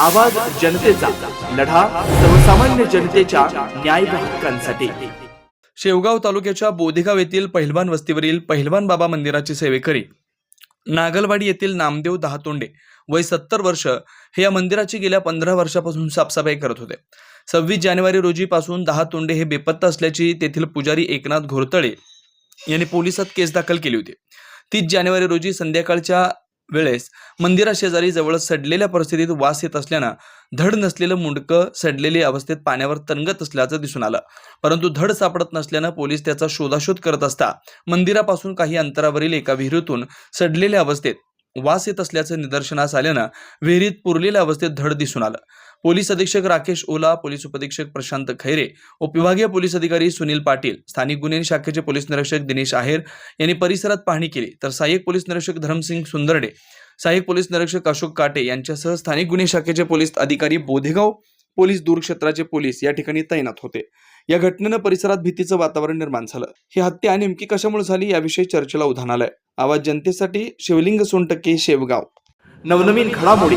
आवाज जनतेचा लढा सर्वसामान्य जनतेच्या न्याय हक्कांसाठी. शेवगाव तालुक्याच्या बोधेगाव येथील पहिलवान वस्तीवरील पहिलवान बाबा मंदिराचे सेवेकरी नागलवाडी येथील नामदेव दहातोंडे वय सत्तर वर्ष हे या मंदिराची गेल्या पंधरा वर्षापासून साफसफाई करत होते. सव्वीस जानेवारी रोजी पासून दहातोंडे हे बेपत्ता असल्याची तेथील पुजारी एकनाथ घोरतळे यांनी पोलिसात केस दाखल केली होती. तीस जानेवारी रोजी संध्याकाळच्या वेळेस मंदिराशेजारी जवळ सडलेल्या परिस्थितीत वास येत असल्यानं धड नसलेलं मुंडकं सडलेली अवस्थेत पाण्यावर तणगत असल्याचं दिसून आलं. परंतु धड सापडत नसल्यानं पोलीस त्याचा शोधाशोध करत असता मंदिरापासून काही अंतरावरील एका विहिरीतून सडलेल्या अवस्थेत वास येत असल्याचं निदर्शनास आल्यानं विहिरीत पुरलेल्या अवस्थेत धड दिसून आलं. पोलीस अधीक्षक राकेश ओला पोलीस उपअधीक्षक प्रशांत खैरे उपविभागीय पोलीस अधिकारी सुनील पाटील स्थानिक गुन्हे शाखेचे पोलीस निरीक्षक दिनेश आहेर यांनी परिसरात पाहणी केली. तर सहाय्यक पोलीस निरीक्षक धरमसिंग सुंदरडे सहाय्यक पोलीस निरीक्षक अशोक काटे यांच्यासह स्थानिक गुन्हे शाखेचे पोलीस अधिकारी बोधेगाव पोलीस दूरक्षेत्राचे पोलीस या ठिकाणी तैनात होते. या घटनेनं परिसरात भीतीचं वातावरण निर्माण झालं. ही हत्या नेमकी कशामुळे झाली याविषयी चर्चेला उधाण आलंय. आवाज जनतेसाठी शिवलिंग सोनटक्के शेवगाव. नवनवीन घडामोडी